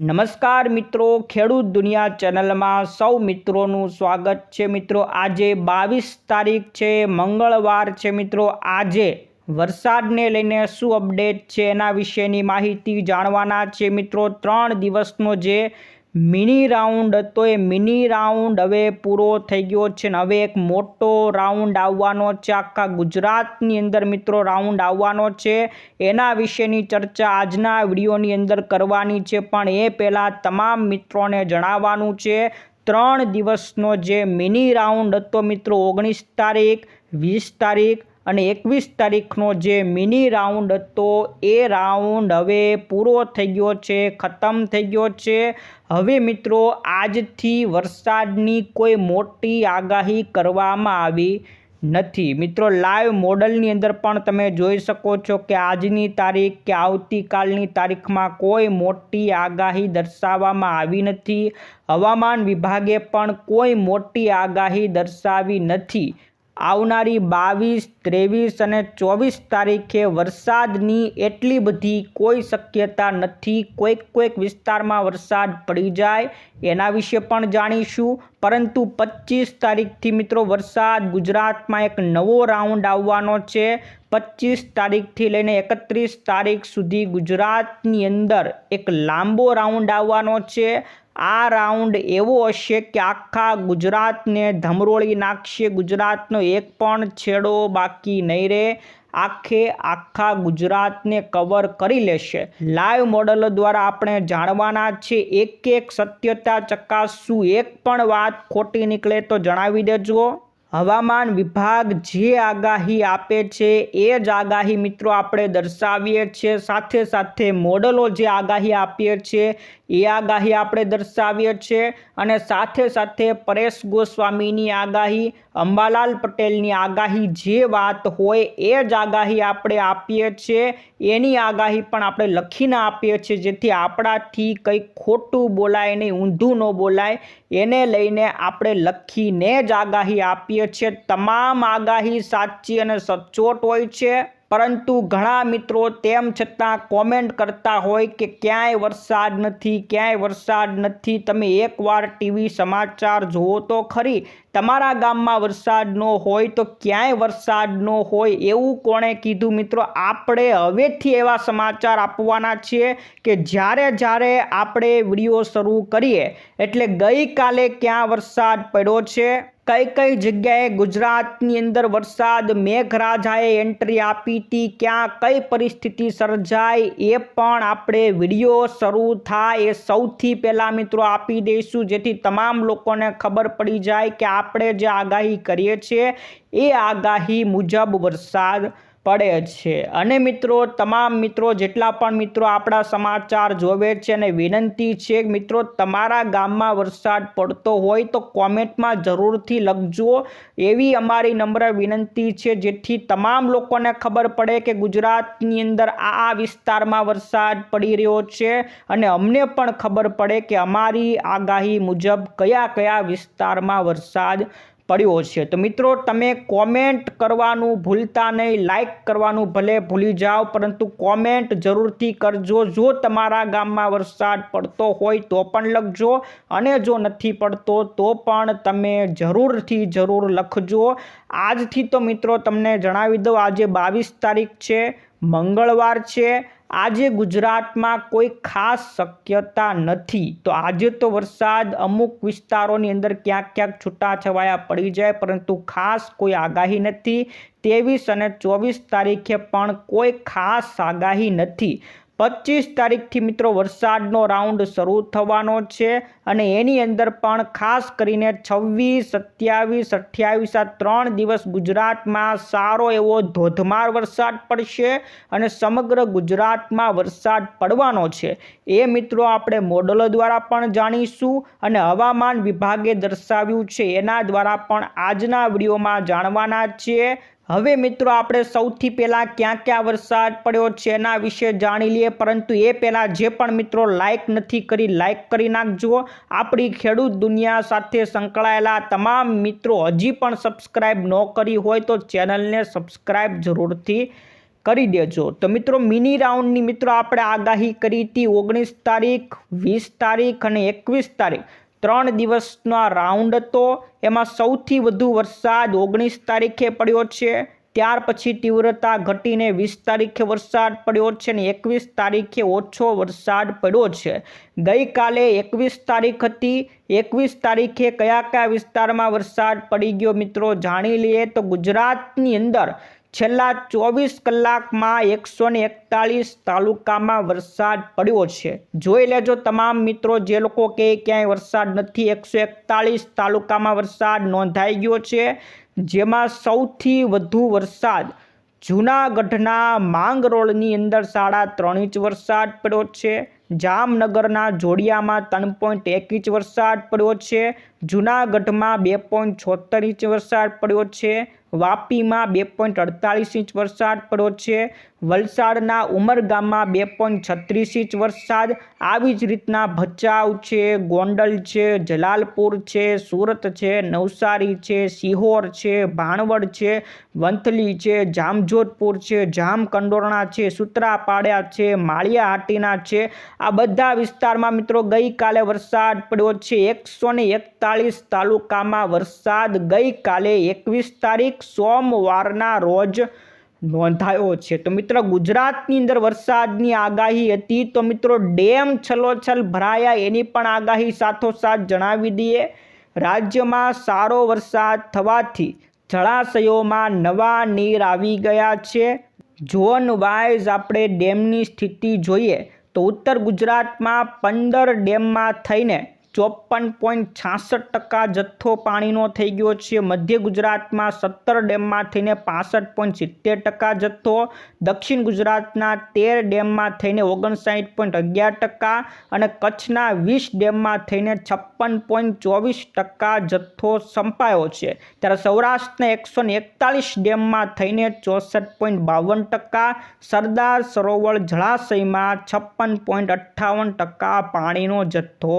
નમસ્કાર મિત્રો, ખેડૂત દુનિયા ચેનલમાં સૌ મિત્રોનું સ્વાગત છે મિત્રો. આજે બાવીસ તારીખ છે, મંગળવાર છે મિત્રો. આજે વરસાદને લઈને શું અપડેટ છે એના વિશેની માહિતી જાણવાના છે મિત્રો. ત્રણ દિવસનો જે મિની રાઉન્ડ હતો. એ મિની રાઉન્ડ હવે પૂરો થઈ ગયો છે ને હવે એક મોટો રાઉન્ડ આવવાનો છે. આખા ગુજરાતની અંદર મિત્રો રાઉન્ડ આવવાનો છે. એના વિશેની ચર્ચા આજના વિડીયોની અંદર કરવાની છે. પણ એ પહેલાં તમામ મિત્રોને જણાવવાનું છે. ત્રણ દિવસનો જે મિની રાઉન્ડ હતો મિત્રો, ઓગણીસ તારીખ, વીસ તારીખ અને એકવીસ તારીખનો જે મિની રાઉન્ડ હતો, એ રાઉન્ડ હવે પૂરો થઈ ગયો છે, ખતમ થઈ ગયો છે. હવે મિત્રો, આજથી વરસાદની કોઈ મોટી આગાહી કરવામાં આવી નથી. મિત્રો લાઈવ મોડલની અંદર પણ તમે જોઈ શકો છો કે આજની તારીખ કે આવતીકાલની તારીખમાં કોઈ મોટી આગાહી દર્શાવવામાં આવી નથી. હવામાન વિભાગે પણ કોઈ મોટી આગાહી દર્શાવી નથી. આવનારી બાવીસ, ત્રેવીસ અને ચોવીસ તારીખે વરસાદની એટલી બધી કોઈ શક્યતા નથી. કોઈક કોઈક વિસ્તારમાં વરસાદ પડી જાય એના વિશે પણ જાણીશું. પરંતુ પચીસ તારીખથી મિત્રો વરસાદ ગુજરાતમાં એક નવો રાઉન્ડ આવવાનો છે. પચીસ તારીખથી લઈને એકત્રીસ તારીખ સુધી ગુજરાતની અંદર એક લાંબો રાઉન્ડ આવવાનો છે. આ રાઉન્ડ એવો હશે કે આખા ગુજરાતને ધમરોળી નાખશે. ગુજરાતનો એક પણ છેડો બાકી નહીં રહે. આખે આખા ગુજરાતને કવર કરી લેશે. લાઈવ મોડલો દ્વારા આપણે જાણવાના છે એક એક સત્યતા ચકાસશું એક પણ વાત ખોટી નીકળે તો જણાવી દેજો. હવામાન વિભાગ જે આગાહી આપે છે એ જ આગાહી મિત્રો આપણે દર્શાવીએ છીએ. સાથે સાથે મોડલો જે આગાહી આપીએ છીએ એ આગાહી આપણે દર્શાવીએ છીએ અને સાથે સાથે પરેશ ગોસ્વામીની આગાહી, અંબાલાલ પટેલની આગાહી જે વાત હોય એ જ આગાહી આપણે આપીએ છીએ. એની આગાહી પણ આપણે લખીને આપીએ છીએ જેથી આપણાથી કંઈ ખોટું બોલાય નહીં, ઊંધું ન બોલાય. એને લઈને આપણે લખીને જ આગાહી આપીએ છીએ તમામ આગાહી સાચી અને સચોટ હોય છે. પરંતુ ઘણા મિત્રો તેમ છતાં કોમેન્ટ કરતા હોય કે ક્યાંય વરસાદ નથી, ક્યાંય વરસાદ નથી. તમે એકવાર ટીવી સમાચાર જુઓ તો ખરી, તમારા ગામમાં વરસાદ ન હોય તો ક્યાંય વરસાદ ન હોય. એવું કોણે કીધું? મિત્રો, આપણે હવેથી એવા સમાચાર આપવાના છીએ કે જ્યારે જ્યારે આપણે વીડિયો શરૂ કરીએ, એટલે ગઈકાલે ક્યાં વરસાદ પડ્યો છે? કઈ કઈ જગ્યાએ ગુજરાતની અંદર વરસાદ, મેઘરાજાએ એન્ટ્રી આપી હતી, ક્યાં કઈ પરિસ્થિતિ સર્જાય એ પણ આપણે વીડિયો શરૂ થાય એ સૌથી પહેલાં મિત્રો આપી દઈશું. જેથી તમામ લોકોને ખબર પડી જાય કે આપણે જે આગાહી કરીએ છીએ એ આગાહી મુજબ વરસાદ પડે છે. અને મિત્રો, તમામ મિત્રો, જેટલા પણ મિત્રો આપણા સમાચાર જોવે છે અને વિનંતી છે, મિત્રો, તમારા ગામમાં વરસાદ પડતો હોય તો કોમેન્ટમાં જરૂરથી લખજો. એવી અમારી નમ્ર વિનંતી છે, જેથી તમામ લોકોને ખબર પડે કે ગુજરાતની અંદર આ આ વિસ્તારમાં વરસાદ પડી રહ્યો છે. અને અમને પણ ખબર પડે કે અમારી આગાહી મુજબ કયા કયા વિસ્તારમાં વરસાદ પડ્યો છે તો મિત્રો, તમે કોમેન્ટ કરવાનું ભૂલતા નહીં લાઇક કરવાનું ભલે ભૂલી જાઓ, પરંતુ કોમેન્ટ જરૂરથી કરજો. જો તમારા ગામમાં વરસાદ પડતો હોય તો પણ લખજો, અને જો નથી પડતો તો પણ તમે જરૂરથી જરૂર લખજો. આજથી તો મિત્રો, તમને જણાવી દઉં, આજે બાવીસ તારીખ છે, મંગળવાર છે આજે ગુજરાતમાં કોઈ ખાસ શક્યતા નથી. તો આજે તો વરસાદ અમુક વિસ્તારોની અંદર ક્યાંક ક્યાંક છૂટાછવાયા પડી જાય, પરંતુ ખાસ કોઈ આગાહી નથી. ત્રેવીસ અને ચોવીસ તારીખે પણ કોઈ ખાસ આગાહી નથી. પચીસ તારીખથી મિત્રો વરસાદનો રાઉન્ડ શરૂ થવાનો છે અને એની અંદર પણ ખાસ કરીને છવ્વીસ, સત્યાવીસ, અઠ્યાવીસ આ ત્રણ દિવસ ગુજરાતમાં સારો એવો ધોધમાર વરસાદ પડશે અને સમગ્ર ગુજરાતમાં વરસાદ પડવાનો છે. એ મિત્રો આપણે મોડલો દ્વારા પણ જાણીશું અને હવામાન વિભાગે દર્શાવ્યું છે. એના દ્વારા પણ આજના વિડીયોમાં જાણવાના છીએ. હવે મિત્રો આપણે સૌથી પહેલાં ક્યાં ક્યાં વરસાદ પડ્યો છે એના વિશે જાણી લઈએ, પરંતુ એ પહેલાં જે પણ મિત્રો લાઇક નથી કરી લાઇક કરી નાખજો. આપણી ખેડૂત દુનિયા સાથે સંકળાયેલા તમામ મિત્રો હજી પણ સબસ્ક્રાઇબ ન કરી હોય તો ચેનલને સબસ્ક્રાઇબ જરૂરથી કરી દેજો. તો મિત્રો મિની રાઉન્ડની મિત્રો આપણે આગાહી કરી હતી ઓગણીસ તારીખ, વીસ તારીખ અને એકવીસ તારીખ. ત્રણ દિવસનો રાઉન્ડ હતો. એમાં સૌથી વધુ વરસાદ ઓગણીસ તારીખે પડ્યો છે. ત્યાર પછી તીવ્રતા ઘટીને વીસ તારીખે વરસાદ પડ્યો છે અને એકવીસ તારીખે ઓછો વરસાદ પડ્યો છે. ગઈકાલે એકવીસ તારીખ હતી. એકવીસ તારીખે કયા કયા વિસ્તારમાં વરસાદ પડી ગયો મિત્રો જાણી લઈએ તો ગુજરાતની અંદર છેલ્લા ચોવીસ કલાકમાં એકસો ને એકતાલીસ તાલુકામાં વરસાદ પડ્યો છે. જોઈ લેજો તમામ મિત્રો, જે લોકો કે ક્યાંય વરસાદ નથી, એકસો એકતાલીસ તાલુકામાં વરસાદ નોંધાઈ ગયો છે. જેમાં સૌથી વધુ વરસાદ જૂનાગઢના માંગરોળની અંદર સાડા ત્રણ ઇંચ વરસાદ પડ્યો છે. જામનગરના જોડિયામાં ત્રણ પોઈન્ટ એક ઇંચ વરસાદ પડ્યો છે. જૂનાગઢમાં બે પોઈન્ટ છોતેર ઇંચ વરસાદ પડ્યો છે. વાપીમાં બે પોઈન્ટ અડતાલીસ ઇંચ વરસાદ પડ્યો છે. વલસાડના ઉમરગામમાં બે પોઈન્ટ છત્રીસ ઇંચ વરસાદ. આવી જ રીતના ભચાઉ છે, ગોંડલ છે, જલાલપુર છે, સુરત છે, નવસારી છે સિહોર છે, ભાણવડ છે, વંથલી છે, જામજોધપુર છે, જામકંડોરણા છે, સુત્રાપાડ્યા છે માળિયા હાટીના છે. આ બધા વિસ્તારમાં મિત્રો ગઈકાલે વરસાદ પડ્યો છે. એકસો એકતાલીસ તાલુકામાં વરસાદ. ગઈકાલે એકવીસ તારીખ, સોમવારના રોજ નોંધાયો છે. તો મિત્રો, ગુજરાતની અંદર વરસાદની આગાહી હતી. તો મિત્રો, ડેમ છલોછલ ભરાયા એની પણ આગાહી સાથોસાથ જણાવી દઈએ. રાજ્યમાં સારો વરસાદ થવાથી જળાશયોમાં નવા નીર આવી ગયા છે. ઝોન વાઇઝ આપણે ડેમની સ્થિતિ જોઈએ તો ઉત્તર ગુજરાતમાં પંદર ડેમમાં થઈને ચોપન પોઈન્ટ છાસઠ ટકા જથ્થો પાણીનો થઈ ગયો છે. મધ્ય ગુજરાતમાં સત્તર ડેમમાં થઈને પાસઠ પોઈન્ટ સિત્તેર ટકા જથ્થો, દક્ષિણ ગુજરાતના તેર ડેમમાં થઈને ઓગણસાઠ પોઈન્ટ અગિયાર ટકા અને કચ્છના વીસ ડેમમાં થઈને છપ્પન પોઈન્ટ ચોવીસ ટકા જથ્થો સંપાયો છે. ત્યારે સૌરાષ્ટ્રના એકસો એકતાલીસ ડેમમાં થઈને ચોસઠ પોઈન્ટ બાવન ટકા, સરદાર સરોવર જળાશયમાં છપ્પન પોઈન્ટ અઠ્ઠાવન ટકા પાણીનો જથ્થો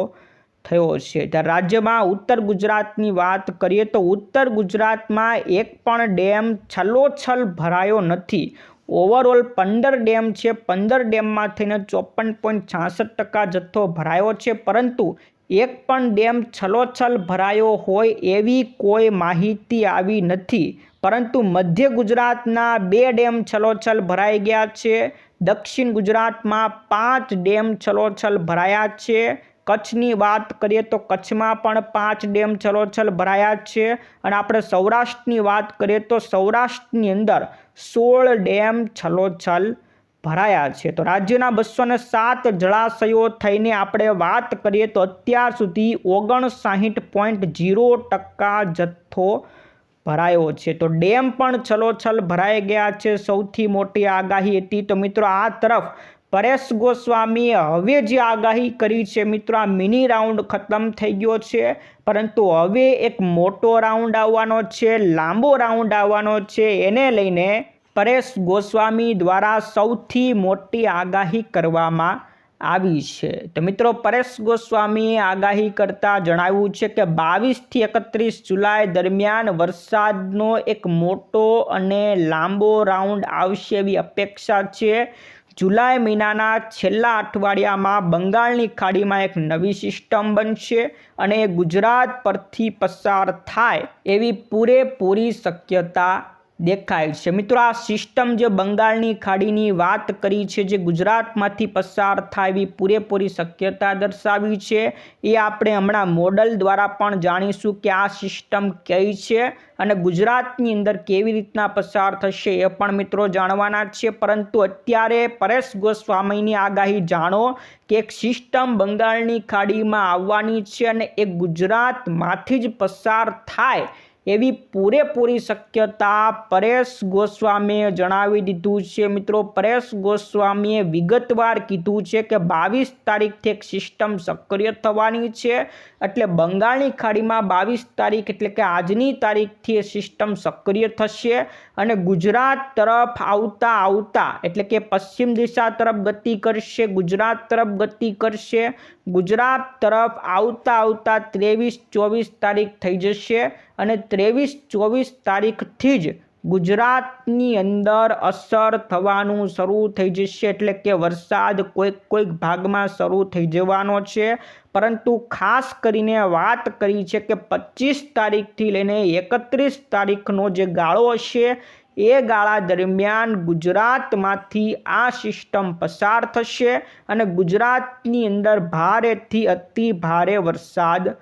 થયો છે. રાજ્યમાં ઉત્તર ગુજરાતની વાત કરીએ તો ઉત્તર ગુજરાતમાં એક પણ ડેમ છલોછલ ભરાયો નથી. ઓવરઓલ પંદર ડેમ છે. પંદર ડેમમાં થઈને ચોપન પોઈન્ટ છાસઠ ટકા જથ્થો ભરાયો છે. પરંતુ એક પણ ડેમ છલોછલ ભરાયો હોય એવી કોઈ માહિતી આવી નથી. પરંતુ મધ્ય ગુજરાતના બે ડેમ છલોછલ ભરાઈ ગયા છે. દક્ષિણ ગુજરાતમાં પાંચ ડેમ છલોછલ ભરાયા છે. કચ્છની વાત કરીએ તો કચ્છમાં પણ પાંચ ડેમ છલોછલ ભરાયા છે. અને આપણે સૌરાષ્ટ્રની વાત કરીએ તો સૌરાષ્ટ્રની અંદર સોળ ડેમ છલોછલ ભરાયા છે. તો રાજ્યના બસો સાત જળાશયો થઈને આપણે વાત કરીએ તો અત્યાર સુધી ઓગણસાઠ પોઈન્ટ જીરો ટકા જથ્થો ભરાયો છે. તો ડેમ પણ છલોછલ ભરાઈ ગયા છે. સૌથી મોટી આગાહી હતી. તો મિત્રો, આ તરફ પરેશ ગોસ્વામીએ હવે જે આગાહી કરી છે મિત્રો, આ મિની રાઉન્ડ ખતમ થઈ ગયો છે. પરંતુ હવે એક મોટો રાઉન્ડ આવવાનો છે, લાંબો રાઉન્ડ આવવાનો છે. એને લઈને પરેશ ગોસ્વામી દ્વારા સૌથી મોટી આગાહી કરવામાં આવી છે. તો મિત્રો, પરેશ ગોસ્વામીએ આગાહી કરતાં જણાવ્યું છે કે બાવીસથી એકત્રીસ જુલાઈ દરમિયાન વરસાદનો એક મોટો અને લાંબો રાઉન્ડ આવશે એવી અપેક્ષા છે. જુલાઈ મહિનાના છેલ્લા અઠવાડિયામાં બંગાળની ખાડીમાં એક નવી સિસ્ટમ બનશે અને ગુજરાત પરથી પસાર થાય એવી પૂરેપૂરી શક્યતા દેખાય છે. મિત્રો, આ સિસ્ટમ જે બંગાળની ખાડીની વાત કરી છે, જે ગુજરાતમાંથી પસાર થાય એવી પૂરેપૂરી શક્યતા દર્શાવી છે, એ આપણે હમણાં મોડલ દ્વારા પણ જાણીશું કે આ સિસ્ટમ કઈ છે અને ગુજરાતની અંદર કેવી રીતના પસાર થશે એ પણ મિત્રો જાણવાના છે. પરંતુ અત્યારે પરેશ ગોસ્વામીની આગાહી જાણો કે એક સિસ્ટમ બંગાળની ખાડીમાં આવવાની છે અને એ ગુજરાતમાંથી જ પસાર થાય એવી પૂરેપૂરી શક્યતા પરેશ ગોસ્વામીએ જણાવી દીધું છે. મિત્રો, પરેશ ગોસ્વામીએ વિગતવાર કીધું છે કે બાવીસ તારીખથી એક સિસ્ટમ સક્રિય થવાની છે. એટલે બંગાળની ખાડીમાં બાવીસ તારીખ એટલે કે આજની તારીખથી એ સિસ્ટમ સક્રિય થશે અને ગુજરાત તરફ આવતા આવતા એટલે કે પશ્ચિમ દિશા તરફ ગતિ કરશે, ગુજરાત તરફ ગતિ કરશે, ગુજરાત તરફ આવતા આવતા ત્રેવીસ ચોવીસ તારીખ થઈ જશે અને ત્રેવીસ ચોવીસ તારીખથી જ ગુજરાતની અંદર અસર થવાનું શરૂ થઈ જશે. એટલે કે વરસાદ કોઈક કોઈક ભાગમાં શરૂ થઈ જવાનો છે. પરંતુ ખાસ કરીને વાત કરી છે કે પચીસ તારીખથી લઈને એકત્રીસ તારીખનો જે ગાળો હશે, એ ગાળા દરમિયાન ગુજરાતમાંથી આ સિસ્ટમ પસાર થશે અને ગુજરાતની અંદર ભારેથી અતિ ભારે વરસાદ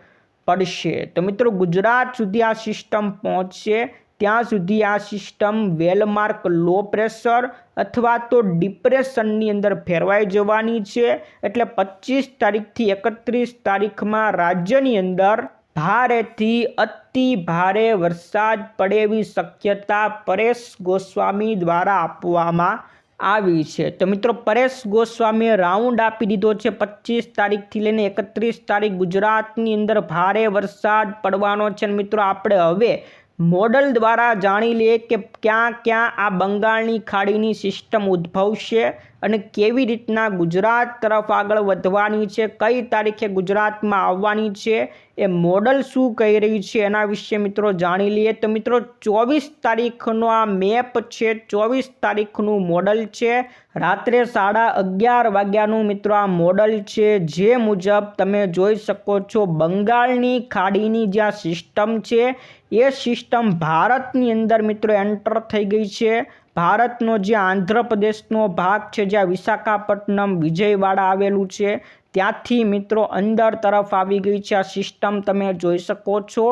પડશે. તો મિત્રો, ગુજરાત સુધી આ સિસ્ટમ પહોંચશે. ત્યાં સુધી આ સિસ્ટમ વેલમાર્ક લો પ્રેશર અથવા તો ડિપ્રેશનની અંદર ફેરવાઈ જવાની છે. એટલે પચીસ તારીખથી એકત્રીસ તારીખમાં રાજ્યની અંદર ભારેથી અતિ ભારે વરસાદ પડે શક્યતા પરેશ ગોસ્વામી દ્વારા આપવામાં આવી છે. તો મિત્રો, પરેશ ગોસ્વામીએ રાઉન્ડ આપી દીધો છે. પચીસ તારીખથી લઈને એકત્રીસ તારીખ ગુજરાતની અંદર ભારે વરસાદ પડવાનો છે. મિત્રો, આપણે હવે મોડલ દ્વારા જાણી લઈએ કે ક્યાં ક્યાં આ બંગાળની ખાડીની સિસ્ટમ ઉદ્ભવશે અને કેવી રીતના ગુજરાત તરફ આગળ વધવાની છે, કઈ તારીખે ગુજરાતમાં આવવાની છે, એ મોડલ શું કહી રહી છે એના વિશે મિત્રો જાણી લઈએ. તો મિત્રો, ચોવીસ તારીખનો આ મેપ છે, ચોવીસ તારીખનું મોડલ છે. રાત્રે સાડા અગિયાર વાગ્યાનું મિત્રો આ મોડલ છે, જે મુજબ તમે જોઈ શકો છો બંગાળની ખાડીની જ્યાં સિસ્ટમ છે એ સિસ્ટમ ભારતની અંદર મિત્રો એન્ટર થઈ ગઈ છે. ભારતનો જે આંધ્રપ્રદેશનો ભાગ છે, જ્યાં વિશાખાપટ્ટનમ વિજયવાડા આવેલું છે, ત્યાંથી મિત્રો અંદર તરફ આવી ગઈ છે. આ સિસ્ટમ તમે જોઈ શકો છો.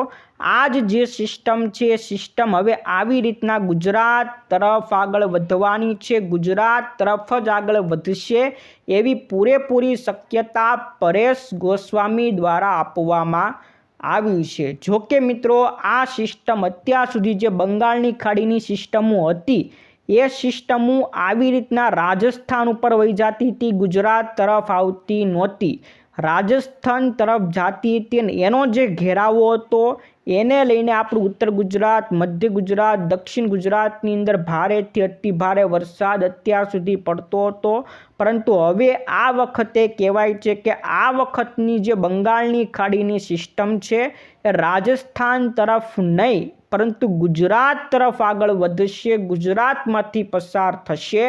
આ જ જે સિસ્ટમ છે, એ સિસ્ટમ હવે આવી રીતના ગુજરાત તરફ આગળ વધવાની છે. ગુજરાત તરફ જ આગળ વધશે એવી પૂરેપૂરી શક્યતા પરેશ ગોસ્વામી દ્વારા આપવામાં આવી છે. જોકે મિત્રો, આ સિસ્ટમ અત્યાર સુધી જે બંગાળની ખાડીની સિસ્ટમો હતી, એ સિસ્ટમો આવી રીતના રાજસ્થાન ઉપર વહી જતી હતી, ગુજરાત તરફ આવતી નહોતી. રાજસ્થાન તરફ જતી હતી અને એનો જે ઘેરાવો હતો એને લઈને આપણું ઉત્તર ગુજરાત, મધ્ય ગુજરાત, દક્ષિણ ગુજરાતની અંદર ભારેથી અતિ ભારે વરસાદ અત્યાર સુધી પડતો હતો. પરંતુ હવે આ વખતે કહેવાય છે કે આ વખતની જે બંગાળની ખાડીની સિસ્ટમ છે એ રાજસ્થાન તરફ નહીં, પરંતુ ગુજરાત તરફ આગળ વધશે, ગુજરાતમાંથી પસાર થશે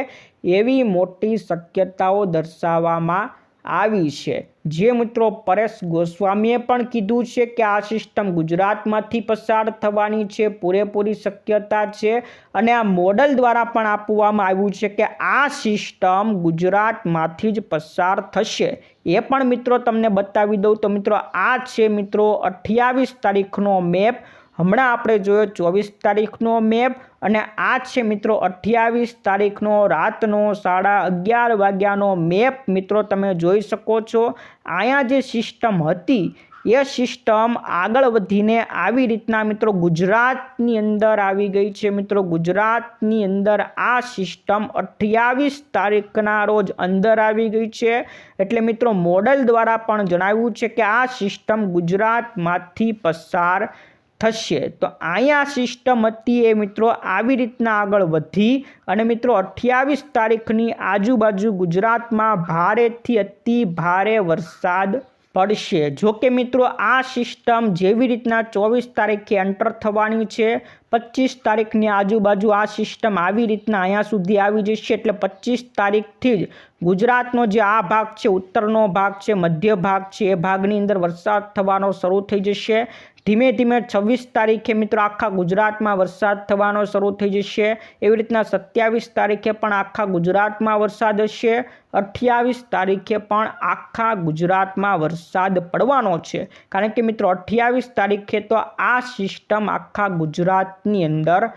એવી મોટી શક્યતાઓ દર્શાવવામાં આવી છે. જે મિત્રો પરેશ ગોસ્વામીએ પણ કીધું છે કે આ સિસ્ટમ ગુજરાતમાંથી પસાર થવાની છે, પૂરેપૂરી શક્યતા છે અને આ મોડલ દ્વારા પણ આપવામાં આવ્યું છે કે આ સિસ્ટમ ગુજરાતમાંથી જ પસાર થશે. એ પણ મિત્રો તમને બતાવી દઉં તો મિત્રો આ છે મિત્રો અઠ્યાવીસ તારીખનો મેપ. હમણાં આપણે જોયો ચોવીસ તારીખનો મેપ અને આ છે મિત્રો અઠ્યાવીસ તારીખનો રાતનો સાડા અગિયાર વાગ્યાનો મેપ. મિત્રો, તમે જોઈ શકો છો, અહીંયા જે સિસ્ટમ હતી, એ સિસ્ટમ આગળ વધીને આવી રીતના મિત્રો ગુજરાતની અંદર આવી ગઈ છે. મિત્રો, ગુજરાતની અંદર આ સિસ્ટમ અઠ્યાવીસ તારીખના રોજ અંદર આવી ગઈ છે. એટલે મિત્રો મોડલ દ્વારા પણ જણાવ્યું છે કે આ સિસ્ટમ ગુજરાતમાંથી પસાર થશે. તો અહીંયા સિસ્ટમ હતી એ મિત્રો આવી રીતના આગળ વધી અને મિત્રો અઠ્યાવીસ તારીખની આજુબાજુ ગુજરાતમાં ભારેથી અતિ ભારે વરસાદ પડશે. જો કે મિત્રો આ સિસ્ટમ જેવી રીતના ચોવીસ તારીખે એન્ટર થવાની છે. પચીસ તારીખની આજુબાજુ આ સિસ્ટમ આવી રીતના અહીંયા સુધી આવી જશે. એટલે પચીસ તારીખથી જ ગુજરાતનો જે આ ભાગ છે, ઉત્તરનો ભાગ છે, મધ્ય ભાગ છે, એ ભાગની અંદર વરસાદ થવાનો શરૂ થઈ જશે. ધીમે ધીમે છવ્વીસ તારીખે મિત્રો આખા ગુજરાતમાં વરસાદ થવાનો શરૂ થઈ જશે. એવી રીતના સત્યાવીસ તારીખે પણ આખા ગુજરાતમાં વરસાદ હશે. અઠ્યાવીસ તારીખે પણ આખા ગુજરાતમાં વરસાદ પડવાનો છે. કારણ કે મિત્રો અઠ્યાવીસ તારીખે તો આ સિસ્ટમ આખા ગુજરાતની અંદર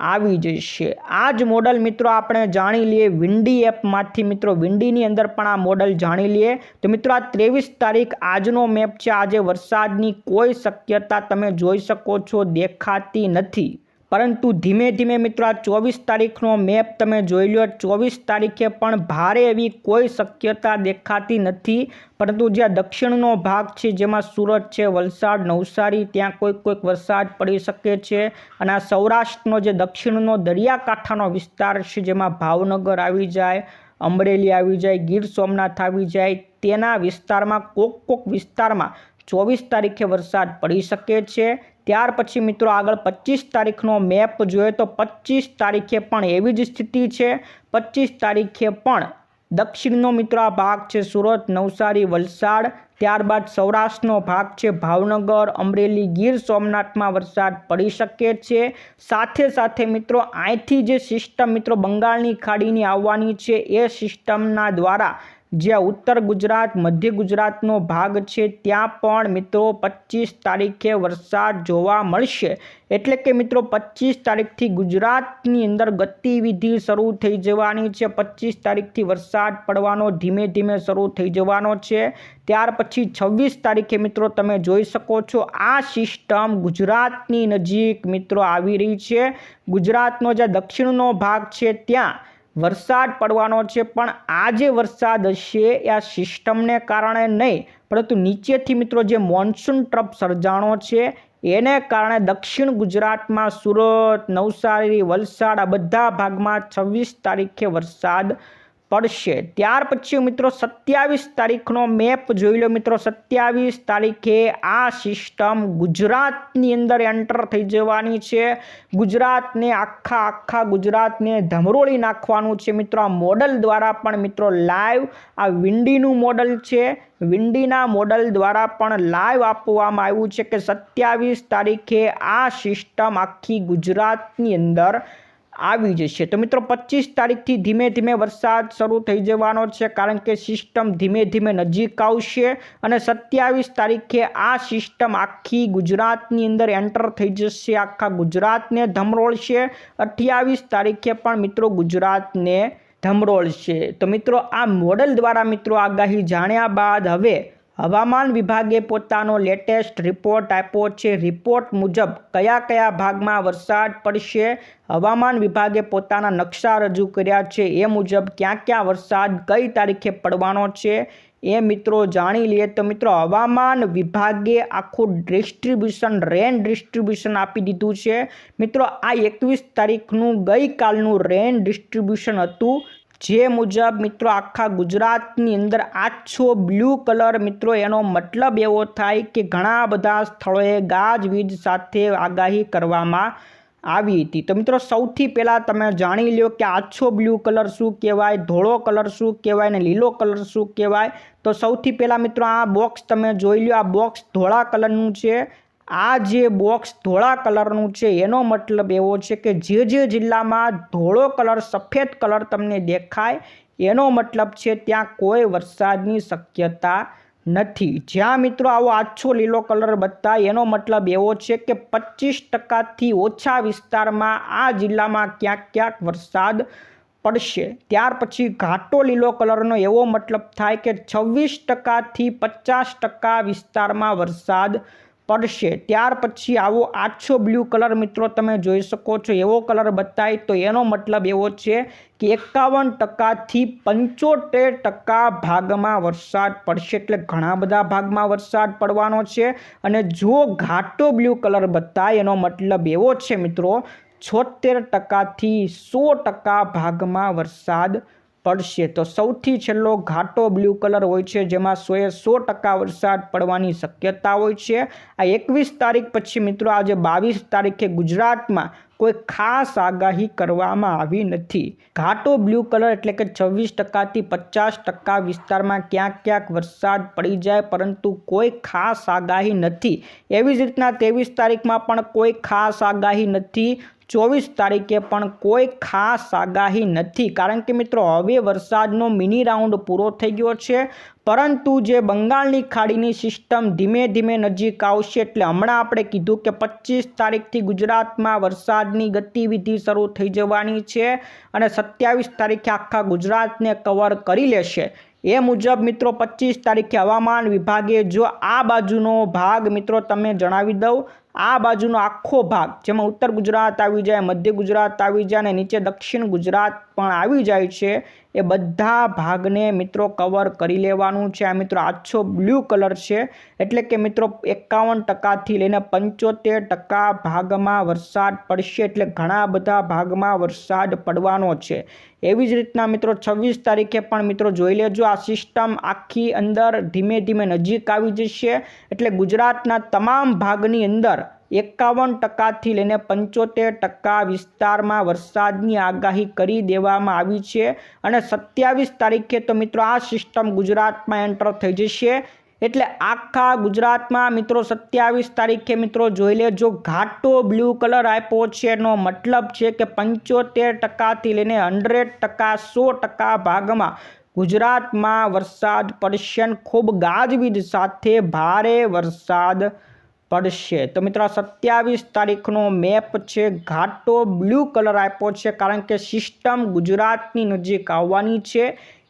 આવી જશે. આ જ મોડલ મિત્રો આપણે જાણી લઈએ વિન્ડી એપમાંથી મિત્રો વિન્ડીની અંદર પણ આ મોડલ જાણી લઈએ. તો મિત્રો, આ ત્રેવીસ તારીખ આજનો મેપ છે. આજે વરસાદની કોઈ શક્યતા તમે જોઈ શકો છો, દેખાતી નથી. પરંતુ ધીમે ધીમે મિત્રો આ ચોવીસ તારીખનો મેપ તમે જોઈ લો ચોવીસ તારીખે પણ ભારે એવી કોઈ શક્યતા દેખાતી નથી. પરંતુ જ્યાં દક્ષિણનો ભાગ છે, જેમાં સુરત છે, વલસાડ, નવસારી, ત્યાં કોઈક કોઈક વરસાદ પડી શકે છે. અને આ સૌરાષ્ટ્રનો જે દક્ષિણનો દરિયાકાંઠાનો વિસ્તાર છે, જેમાં ભાવનગર આવી જાય, અમરેલી આવી જાય, ગીર સોમનાથ આવી જાય, તેના વિસ્તારમાં, કોક કોક વિસ્તારમાં ચોવીસ તારીખે વરસાદ પડી શકે છે. ત્યાર પછી મિત્રો આગળ પચીસ તારીખનો મેપ જોઈએ તો પચીસ તારીખે પણ એવી જ સ્થિતિ છે. પચીસ તારીખે પણ દક્ષિણનો મિત્રો આ ભાગ છે સુરત, નવસારી, વલસાડ. ત્યારબાદ સૌરાષ્ટ્રનો ભાગ છે ભાવનગર, અમરેલી, ગીર સોમનાથમાં વરસાદ પડી શકે છે. સાથે સાથે મિત્રો અહીંથી જે સિસ્ટમ મિત્રો બંગાળની ખાડીની આવવાની છે એ સિસ્ટમના દ્વારા જ્યાં ઉત્તર ગુજરાત, મધ્ય ગુજરાતનો ભાગ છે, ત્યાં પણ મિત્રો પચીસ તારીખે વરસાદ જોવા મળશે. એટલે કે મિત્રો પચીસ તારીખથી ગુજરાતની અંદર ગતિવિધિ શરૂ થઈ જવાની છે. પચીસ તારીખથી વરસાદ પડવાનો ધીમે ધીમે શરૂ થઈ જવાનો છે. ત્યાર પછી છવ્વીસ તારીખે મિત્રો તમે જોઈ શકો છો, આ સિસ્ટમ ગુજરાતની નજીક મિત્રો આવી રહી છે. ગુજરાતનો જે દક્ષિણનો ભાગ છે, ત્યાં વરસાદ પડવાનો છે, પણ આ જે વરસાદ હશે એ આ સિસ્ટમને કારણે નહીં. પરંતુ નીચેથી મિત્રો જે મોન્સૂન ટ્રપ સર્જાણો છે, એને કારણે દક્ષિણ ગુજરાતમાં સુરત, નવસારી, વલસાડ આ બધા ભાગમાં છવ્વીસ તારીખે વરસાદ પડશે. ત્યાર પછી મિત્રો સત્યાવીસ તારીખનો મેપ જોઈ લો મિત્રો. સત્યાવીસ તારીખે આ સિસ્ટમ ગુજરાતની અંદર એન્ટર થઈ જવાની છે. ગુજરાતને આખા આખા ગુજરાતને ધમરોળી નાખવાનું છે મિત્રો. આ મોડલ દ્વારા પણ મિત્રો લાઈવ આ વિંડીનું મોડલ છે. વિંડીના મોડલ દ્વારા પણ લાઈવ આપવામાં આવ્યું છે કે સત્યાવીસ તારીખે આ સિસ્ટમ આખી ગુજરાતની અંદર આવી જશે તો મિત્રો, પચીસ તારીખથી ધીમે ધીમે વરસાદ શરૂ થઈ જવાનો છે, કારણ કે સિસ્ટમ ધીમે ધીમે નજીક આવશે અને સત્યાવીસ તારીખે આ સિસ્ટમ આખી ગુજરાતની અંદર એન્ટર થઈ જશે, આખા ગુજરાતને ધમરોળશે. અઠ્યાવીસ તારીખે પણ મિત્રો ગુજરાતને ધમરોળશે. તો મિત્રો, આ મોડલ દ્વારા મિત્રો આગાહી જાણ્યા બાદ હવે હવામાન વિભાગે પોતાનો લેટેસ્ટ રિપોર્ટ આપ્યો છે. રિપોર્ટ મુજબ, કયા કયા ભાગમાં વરસાદ પડશે, હવામાન વિભાગે પોતાના નકશા રજૂ કર્યા છે. એ મુજબ, ક્યાં ક્યાં વરસાદ કઈ તારીખે પડવાનો છે એ મિત્રો જાણી લઈએ તો મિત્રો, હવામાન વિભાગે આખું ડિસ્ટ્રીબ્યુશન, રેન ડિસ્ટ્રીબ્યુશન આપી દીધું છે. મિત્રો, આ એકવીસ તારીખનું ગઈકાલનું રેન ડિસ્ટ્રીબ્યુશન હતું. જે મુજબ મિત્રો આખા ગુજરાતની અંદર આછો બ્લુ કલર મિત્રો એનો મતલબ એવો થાય કે ઘણા બધા સ્થળોએ ગાજવીજ સાથે આગાહી કરવામાં આવી હતી. તો મિત્રો સૌથી પહેલાં તમે જાણી લો કે આછો બ્લુ કલર શું કહેવાય, ધોળો કલર શું કહેવાય અને લીલો કલર શું કહેવાય? તો સૌથી પહેલાં મિત્રો આ બોક્સ તમે જોઈ લો આ બોક્સ ધોળા કલરનું છે. આ જે બોક્સ ધોળા કલરનું છે, એનો મતલબ એવો છે કે જે જે જિલ્લામાં ધોળો કલર, સફેદ કલર તમને દેખાય, એનો મતલબ છે ત્યાં કોઈ વરસાદની શક્યતા નથી. જ્યાં મિત્રો આવો આછો લીલો કલર બતાય, એનો મતલબ એવો છે કે પચીસ ટકાથી ઓછા વિસ્તારમાં આ જિલ્લામાં ક્યાંક ક્યાંક વરસાદ પડશે. ત્યાર પછી ઘાટો લીલો કલરનો એવો મતલબ થાય કે છવ્વીસ ટકાથી પચાસ ટકા વિસ્તારમાં વરસાદ પડશે. ત્યાર પછી આવો આછો બ્લુ કલર મિત્રો તમે જોઈ શકો છો. એવો કલર બતાય તો એનો મતલબ એવો છે કે એકાવન ટકાથી પંચોતેર ટકા ભાગમાં વરસાદ પડશે. એટલે ઘણા બધા ભાગમાં વરસાદ પડવાનો છે. અને જો ઘાટો બ્લુ કલર બતાય, એનો મતલબ એવો છે મિત્રો, છોતેર ટકાથી સો ટકા ભાગમાં વરસાદ પડશે. તો સૌથી છેલ્લો ઘાટો બ્લુ કલર હોય છે, જેમાં સોએ સો ટકા વરસાદ પડવાની શક્યતા હોય છે. આ એકવીસ તારીખ પછી મિત્રો, આજે બાવીસ તારીખે ગુજરાતમાં કોઈ ખાસ આગાહી કરવામાં આવી નથી. ઘાટો બ્લુ કલર એટલે કે છવ્વીસ ટકાથી પચાસ ટકા વિસ્તારમાં ક્યાંક ક્યાંક વરસાદ પડી જાય, પરંતુ કોઈ ખાસ આગાહી નથી. એવી જ રીતના ત્રેવીસ તારીખમાં પણ કોઈ ખાસ આગાહી નથી. ચોવીસ તારીખે પણ કોઈ ખાસ આગાહી નથી. કારણ કે મિત્રો, હવે વરસાદનો મિની રાઉન્ડ પૂરો થઈ ગયો છે. પરંતુ જે બંગાળની ખાડીની સિસ્ટમ ધીમે ધીમે નજીક આવશે એટલે હમણાં આપણે કીધું કે પચીસ તારીખથી ગુજરાતમાં વરસાદની ગતિવિધિ શરૂ થઈ જવાની છે અને સત્યાવીસ તારીખે આખા ગુજરાતને કવર કરી લેશે. એ મુજબ મિત્રો, પચીસ તારીખે હવામાન વિભાગે જો આ બાજુનો ભાગ મિત્રો, તમે જણાવી દઉં આ બાજુનો આખો ભાગ, જેમાં ઉત્તર ગુજરાત આવી જાય, મધ્ય ગુજરાત આવી જાય અને નીચે દક્ષિણ ગુજરાત પણ આવી જાય છે, એ બધા ભાગને મિત્રો કવર કરી લેવાનું છે. આ મિત્રો આછો બ્લુ કલર છે, એટલે કે મિત્રો એકાવન ટકાથી લઈને પંચોતેર ટકા ભાગમાં વરસાદ પડશે, એટલે ઘણા બધા ભાગમાં વરસાદ પડવાનો છે. એવી જ રીતના મિત્રો છવ્વીસ તારીખે પણ મિત્રો જોઈ લેજો, આ સિસ્ટમ આખી અંદર ધીમે ધીમે નજીક આવી જશે, એટલે ગુજરાતના તમામ ભાગની અંદર એકાવન ટકાથી લઈને પંચોતેર ટકા વિસ્તારમાં વરસાદની આગાહી કરી દેવામાં આવી છે અને સત્યાવીસ તારીખે તો મિત્રો આ સિસ્ટમ ગુજરાતમાં એન્ટર થઈ જશે. એટલે આખા ગુજરાતમાં મિત્રો સત્યાવીસ તારીખે મિત્રો જોઈ લેજો, ઘાટો બ્લુ કલર આપ્યો છે. એનો મતલબ છે કે પંચોતેર ટકાથી લઈને હંડ્રેડ ટકા, સો ટકા ભાગમાં ગુજરાતમાં વરસાદ પડશે ખૂબ ગાજવીજ સાથે ભારે વરસાદ પડશે. તો મિત્રો, સત્યાવીસ તારીખનો મેપ છે. ઘાટો બ્લુ કલર આપ્યો છે કારણ કે સિસ્ટમ ગુજરાતની નજીક આવવાની છે.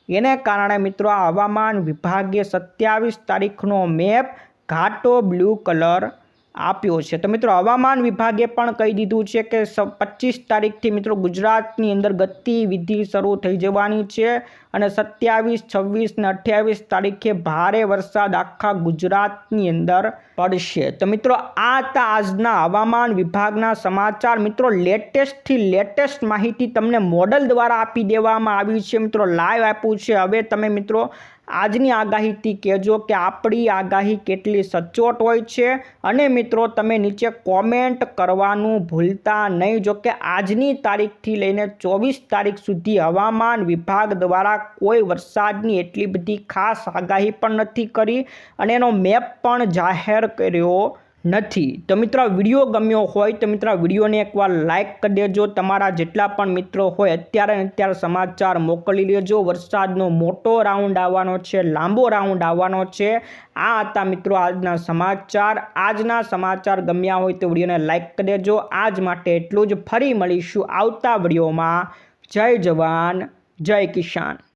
એને કારણે મિત્રો હવામાન વિભાગે સત્યાવીસ તારીખનો મેપ ઘાટો બ્લુ કલર આપ્યો છે. તો મિત્રો, હવામાન વિભાગે પણ કહી દીધું છે કે પચીસ તારીખથી મિત્રો ગુજરાતની અંદર ગતિવિધિ શરૂ થઈ જવાની છે અને સત્યાવીસ, છવ્વીસ ને અઠ્યાવીસ તારીખે ભારે વરસાદ આખા ગુજરાતની અંદર પડશે. તો મિત્રો, આ હતા આજના હવામાન વિભાગના સમાચાર. મિત્રો, લેટેસ્ટથી લેટેસ્ટ માહિતી તમને મોડલ દ્વારા આપી દેવામાં આવી છે. મિત્રો, લાઈવ આપ્યું છે. હવે તમે મિત્રો આજની આગાહીથી કહેજો કે આપણી આગાહી કેટલી સચોટ હોય છે. અને મિત્રો, તમે નીચે કોમેન્ટ કરવાનું ભૂલતા નહીં. જો કે આજની તારીખથી લઈને ચોવીસ તારીખ સુધી હવામાન વિભાગ દ્વારા કોઈ વરસાદની એટલી બધી ખાસ આગાહી પણ નથી કરી. અને એનો મેપ પણ જાહેર કર્યો. નથી. તો મિત્રો વીડિયો ગમ્યો હોય તો મિત્રો વિડીયોને એકવાર લાઇક કરી દેજો. તમારા જેટલા પણ મિત્રો હોય, અત્યારે અત્યારે સમાચાર મોકલી લેજો. વરસાદનો મોટો રાઉન્ડ આવવાનો છે, લાંબો રાઉન્ડ આવવાનો છે. આ હતા મિત્રો આજના સમાચાર. આજના સમાચાર ગમ્યા હોય તો વિડીયોને લાઇક કરી દેજો. આજ માટે એટલું જ. ફરી મળીશું આવતા વિડીયોમાં. જય જવાન, જય કિસાન.